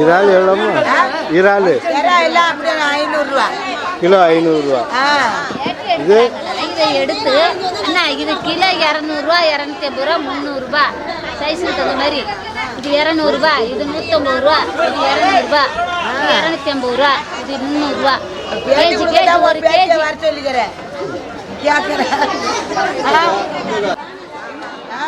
இறால் எவ்வளோமா இறால். கிலோ ஐநூறுரூவா. ஆ. இது? இதை எடுத்து அண்ணா இது கிலோ இரநூறுவா இரநூத்தி ஐம்பது ரூபா முந்நூறுரூபா சைஸுக்கு தகுந்த மாதிரி. இது இரநூறுபா இது நூற்றம்பது ரூபா இது இரநூறுபா. இது இரநூத்தி ஐம்பது ரூபா இது முந்நூறுரூவா கேஜி கேஜி ஒரு கேஜி. வர சொல்லிக்கிறேன் கேட்குறேன் ஆ ஆ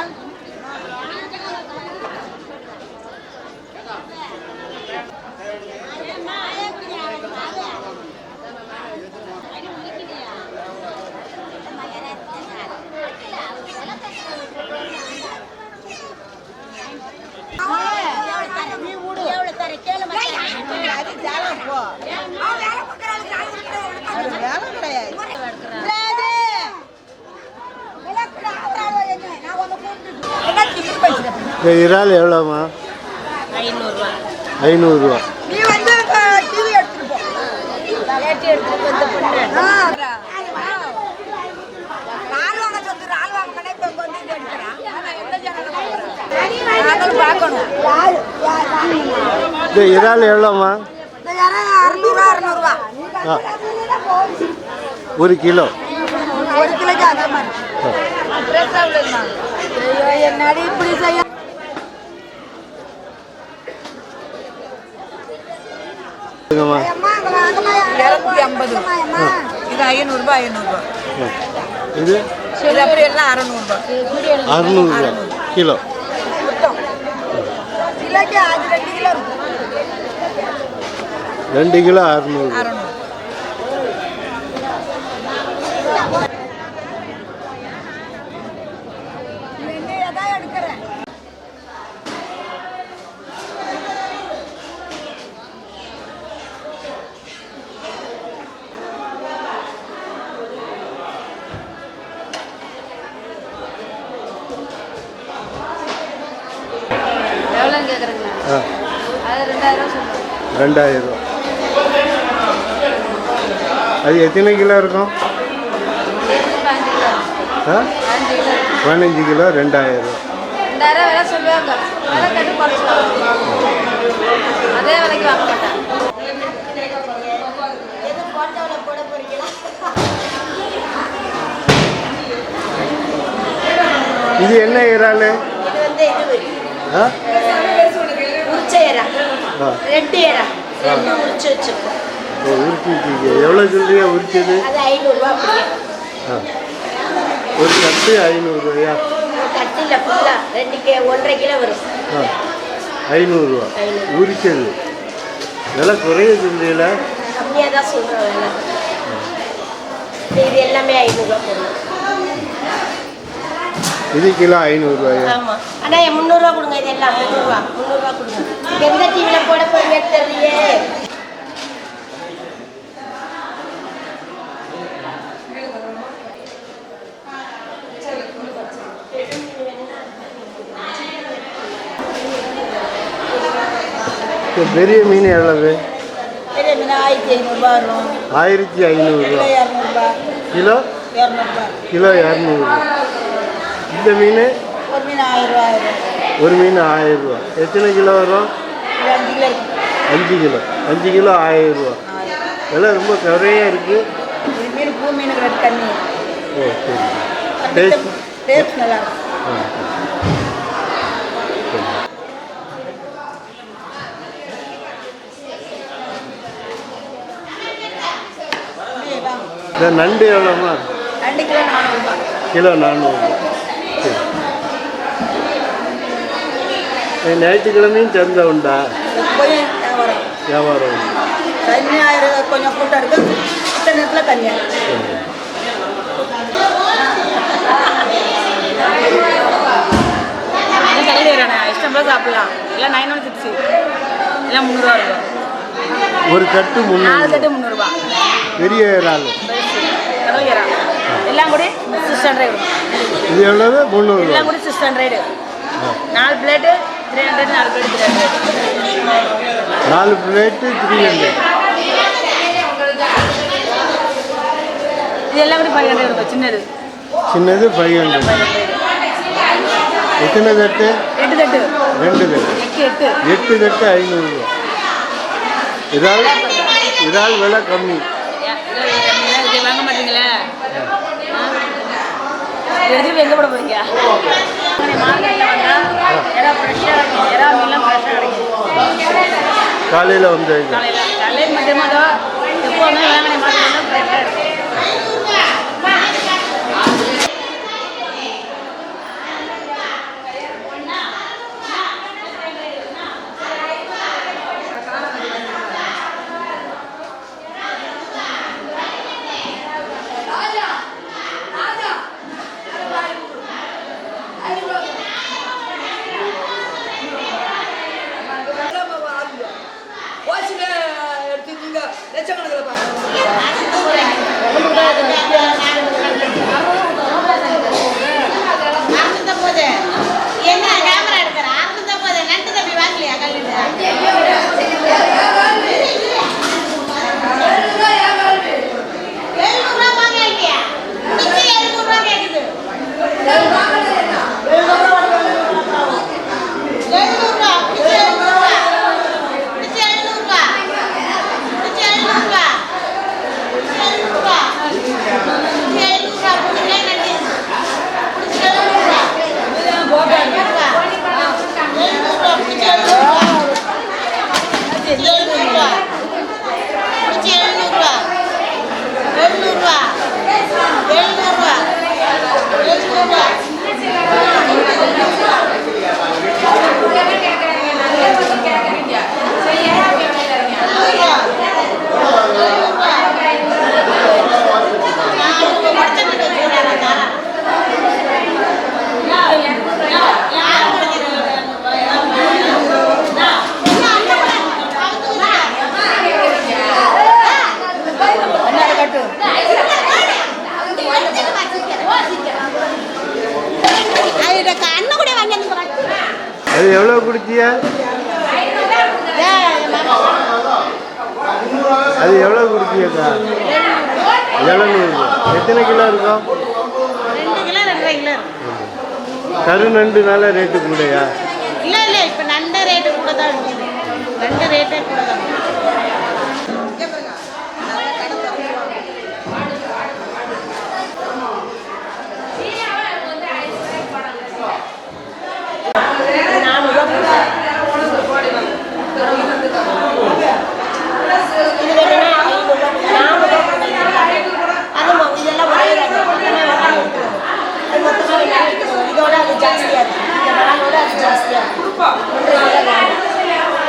அது ஜாலம் போ. அது வேலை கிடையாது. விடாது. என்ன திமிரு பேசுற? இந்த இறால் எவ்வளோமா ஐநூறுரூவா நீ வந்து டிவி எடுத்துட்டு போ லேட்டி எடுத்துட்டு வந்து பொண்ணு ரால் வாங்க சொல்லு ரால் வாங்க பண்ண இப்ப வந்து இது எடுக்கிறான் இந்த இறால் எவ்வளோமா இந்த இறங்க அறுநூறுவா அறுநூறுவா. ஆ. ஒரு கிலோ. ஒரு கிலோக்கு அதே மாதிரி. என்னடி இப்படி செய்ய இரநூத்தி ஐம்பது இது ஐநூறுரூபா ஐநூறுரூவா ஆ. இது இது அப்படி எல்லாம் அறநூறுபா அறுநூறுவா கிலோ மொத்தம் கிலோக்கு அது ரெண்டு கிலோ இருக்கும் ரெண்டு கிலோ அறுநூறு ஆ ரெண்டாயிரம். ரூபா அது எத்தனை கிலோ இருக்கும்? ஆ? பதினஞ்சு கிலோ ரெண்டாயிரம். ரூபா இது என்ன இறால்? இது வந்து இது ஆ? ரெட்டு இறா ரெண்டு உரிச்சு வச்சிருக்கோம். உரிச்சிருக்கீங்க. எவ்வளோ சொல்றீங்க உரிச்சது? அது ஐநூறுரூவா ஒரு கட்டு ஐநூறுரூவாயா? கட்டில ஃபுல்லாக ரெண்டு கே ஒன்றரை கிலோ வரும். ஐநூறுரூவா. உரிச்சது. விலை குறைய சொல்றீங்களா? கம்மியாக தான் சொல்கிறோம் வேலை இது எல்லாமே ஐநூறுரூவா போடுவோம். இது கிலோ ஐநூறுரூவாயா ஆமாம் அண்ணா முந்நூறுரூவா கொடுங்க இது எல்லாம். முந்நூறுரூவா முந்நூறுரூவா கொடுங்க. எந்த டிவியில் போட போய் தெரியலையே பெரிய மீன் எவ்வளவு? ஆயிரத்தி ஐநூறுரூவா இரநூறுபா. கிலோ? கிலோ இரநூறுவா இந்த மீன்? ஒரு மீன் ஆயிரம் ரூபா ஆயிரம் ஒரு மீன் ஆயிரம் ரூபா எத்தனை கிலோ வரும்? அஞ்சு கிலோ அஞ்சு கிலோ. ஆயிரம் ரூபா விலை ரொம்ப குறையாக இருக்குது மீன் பூ தண்ணி. ஓ சரி. டேஸ்ட்? டேஸ்ட் நல்லா இருக்கும் இந்த நண்டு எவ்வளோமா கிலோ நானூறுபா கிலோ நானூறு சரி ஏ, ஞாயிற்றுக்கிழமையும் சந்தை உண்டா போய் வரும் வியாபாரம் கொஞ்சம் கூட்டம் இருக்கு மற்ற நேரத்தில் போல சாப்பிடலாம் எல்லாம் நைன் ஒன் சிக்ஸ் எல்லாம் முந்நூறுவா இருக்கும் ஒரு கட்டு நாலு முந்நூறு கட்டு முந்நூறுபா பெரிய இறால் கடல் எல்லாம் கூட சிக்ஸ் ஹண்ட்ரட் இது எவ்வளவு முந்நூறுரூவா எல்லாம் கூட சிக்ஸ் ஹண்ட்ரட் நாலு பிளேட்டு நாலு பிளேட்டு த்ரீ ஹண்ட்ரட் இது எல்லாம் ஃபைவ் ஹண்ட்ரட் இருக்கும் சின்னது. சின்னது ஃபைவ் ஹண்ட்ரட் எத்தனை தட்டு? எட்டு தட்டு. ரெண்டு தட்டு. எட்டு தட்டு ஐநூறுரூவா இறால் இறால் விலை கம்மி. வாங்க மாட்டீங்களே? எதுவும் எங்கே போட போறீங்க? காலையில் வந்து காலையில் காலையில் மதியமாதோ எப்போவுமே வேங்கனை எத்தனை கிலோ இருக்கும்? ரெண்டு கிலோ ரெண்டரை கிலோ கரு நண்டுனால ரேட்டு கூடயா? இல்ல இல்ல இப்ப நண்டு ரேட்டு கூட தான் இருக்குது. நண்டு ரேட்டே கூட தான் இதோட அது ஜாஸ்தியா இருக்கு இந்த நாளோட அது ஜாஸ்தியா இருக்கு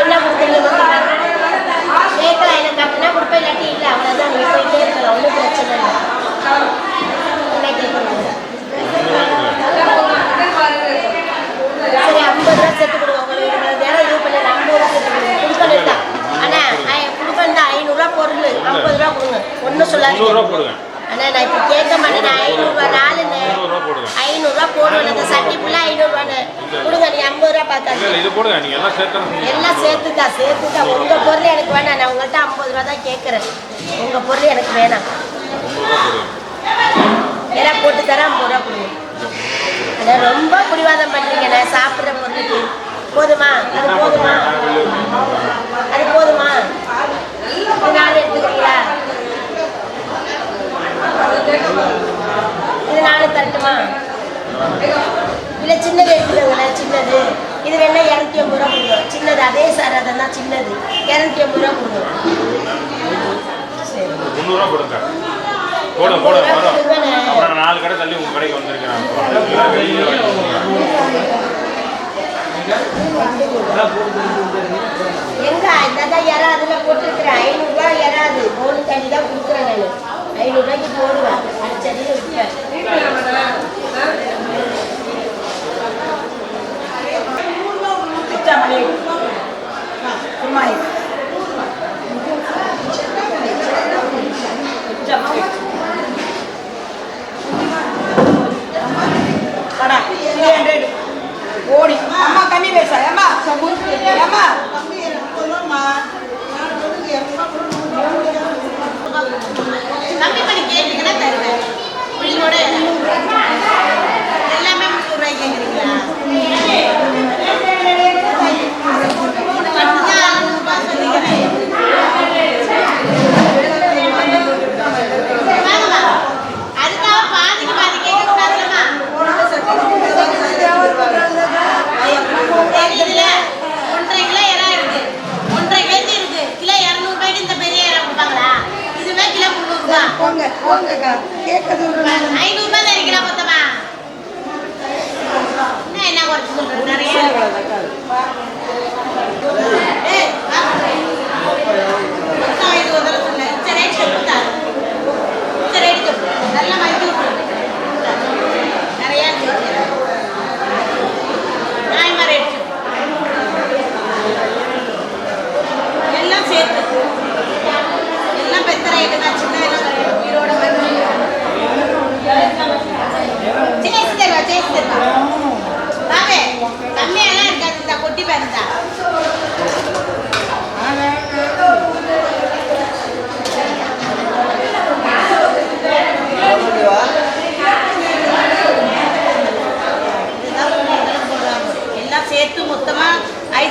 என்ன கொடுத்தீங்க கேட்கல எனக்கு அப்படின்னா கொடுப்பேன் இல்லாட்டி இல்லை அவ்வளோதான் நீங்கள் போயிட்டே இருக்கலாம் ஒன்றும் பிரச்சனை இல்லை என்ன கேட்கணும் சரி ஐம்பது ரூபா சேர்த்து கொடுங்க உங்களுக்கு வேலை இது பண்ணல ஐம்பது ரூபா சேர்த்து கொடுங்க கொடுக்கணும் தான் அண்ணா கொடுக்கணும் தான் ஐநூறுரூவா பொருள் ஐம்பது ரூபா கொடுங்க ஒன்றும் சொல்லாதீங்க அண்ணா நான் இப்போ கேட்க மாட்டேன். நான் ஐநூறுரூவா நாலுன்னு ஐநூறுரூவா போடுவேன் அந்த சட்டி ஃபுல்லாக ஐநூறுரூவான்னு. கொடுங்க நீ ஐம்பது ரூபா பார்த்தாங்க இது போடுங்க. நீங்க எல்லாம் சேர்த்து எல்லாம் சேர்த்துக்கா சேர்த்துக்கா. உங்கள் பொருள் எனக்கு வேணாம். நான் உங்கள்கிட்ட ஐம்பது ரூபா தான் கேட்குறேன். உங்கள் பொருள் எனக்கு வேணாம். ஏன்னா போட்டு தரேன். ஐம்பது ரூபா கொடுங்க. அண்ணா ரொம்ப பிடிவாதம் பண்ணுறீங்க நான் சாப்பிட்ற பொருளுக்கு. போதுமா? அது போதுமா? அது போதுமா இது நாலு எடுத்துக்கிறீங்களா இது நாலு தரட்டுமா? இல்லை சின்னது எடுத்துக்கோங்களேன் சின்னது. இது வேணா இரநூத்தி ஐம்பது ரூபா கொடுங்க. சின்னது அதே சார் அதான் சின்னது. இரநூத்தி ஐம்பது ரூபா முந்நூறுரூவா கொடுங்க. அப்புறம் நாலு கடை தள்ளி கடைக்கு வந்திருக்கிறேன். எங்க? இதான் யாரா அதில் போட்டுருக்குறேன். ஐநூறுரூவா யாராது மூணு தண்ணி தான் கொடுக்குறேன் நான். ஐநூறுரூவாய்க்கு போடுவேன் அடிச்சடியில் விற்பேன் பிச்சாமலை சும்மா பிச்சாமலை கடா த்ரீ ஹண்ட்ரட் ஓடி அம்மா கம்மி பேசா ஏம்மா ஏம்மா கம்மி பண்ணி கேட்டீங்கன்னா தருவேன் போங்கக்கா கேட்க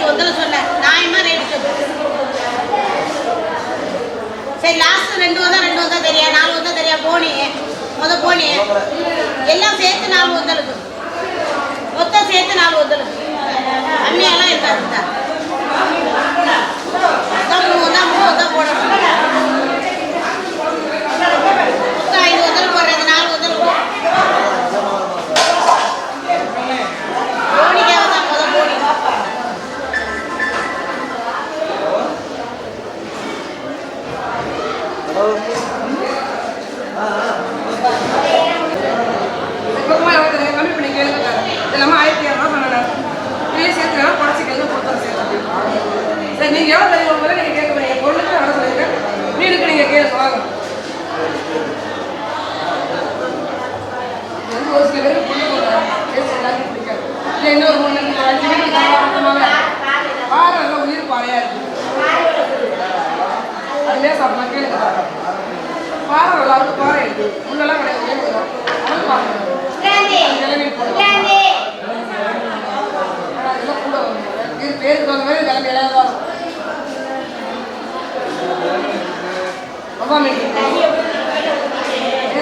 ஒத்துல சொன்னேன். நியாயமா ரேட் சரி லாஸ்ட் ரெண்டு வந்தா ரெண்டு வந்தா தெரியா? நாலு வந்தா தெரியா? போனி. முத போனி. எல்லாம் சேர்த்து நாலு வந்தலுக்கு மொத்தம் சேர்த்து நாலு வந்தலுக்கு அம்மியெல்லாம் இருந்தா இருந்தா மூணு தான் மூணு தான் போடணும். ஒரு சில பேருக்கு புண்ணு போடுறாங்க டேஸ்ட் எல்லாருக்கும் பிடிக்காது இல்லை இன்னொரு மூணு நாள் அஞ்சு மீன் தரமாக பாறை எல்லாம் உயிர் பாறையாக இருக்குது அதுலேயே சாப்பிடலாம் கேளுங்க பாறை நல்லா இருக்கு பாறை இருக்குது முன்னெல்லாம் கிடையாது அது பாருங்க கிளம்பி போடலாம் அதெல்லாம் கூட வரும். பேருக்கு தகுந்த மாதிரி கிளம்பி எல்லாம்